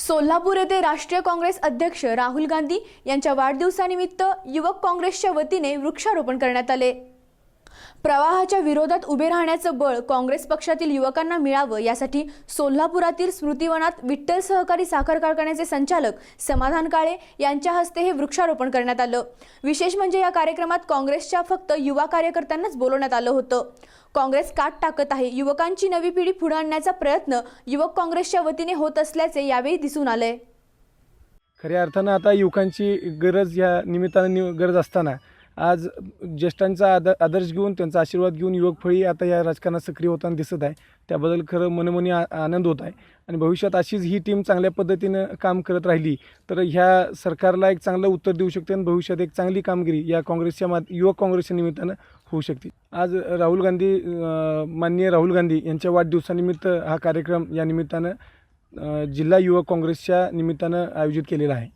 सोलापूर येथे राष्ट्रीय काँग्रेस अध्यक्ष राहुल गांधी यांच्या वाढदिवसानिमित्त युवक काँग्रेसच्या वतीने वृक्षारोपण करण्यात आले. प्रवाहाच्या विरोधात उभे राहण्याचं बळ काँग्रेस पक्षातील युवकांना मिळावं यासाठी सोलापुरातील स्मृतिवनात विठ्ठल सहकारी साखर कारखान्याचे संचालक समाधान काळे यांच्या हस्ते हे वृक्षारोपण करण्यात आलं. विशेष म्हणजे या कार्यक्रमात काँग्रेसच्या फक्त युवा कार्यकर्त्यांनाच बोलवण्यात आलं होतं. काँग्रेस काट टाकत आहे. युवकांची नवी पिढी पुढे आणण्याचा प्रयत्न युवक काँग्रेसच्या वतीने होत असल्याचे यावेळी दिसून आलंय. खऱ्या अर्थानं आता युवकांची गरज या निमित्तानं गरज असताना आज ज्येष्ठांचा आद आदर्श घेऊन त्यांचा आशीर्वाद घेऊन युवक फळी आता या राजकारणात सक्रिय होताना दिसत आहे. त्याबद्दल खरं मनमनी आ आनंद होत आहे. आणि भविष्यात अशीच ही टीम चांगल्या पद्धतीनं काम करत राहिली तर ह्या सरकारला एक चांगलं उत्तर देऊ शकते आणि भविष्यात एक चांगली कामगिरी या काँग्रेसच्या मा युवक काँग्रेसच्या निमित्तानं होऊ शकते. आज राहुल गांधी माननीय राहुल गांधी यांच्या वाढदिवसानिमित्त हा कार्यक्रम या निमित्तानं जिल्हा युवक काँग्रेसच्या निमित्तानं आयोजित केलेला आहे.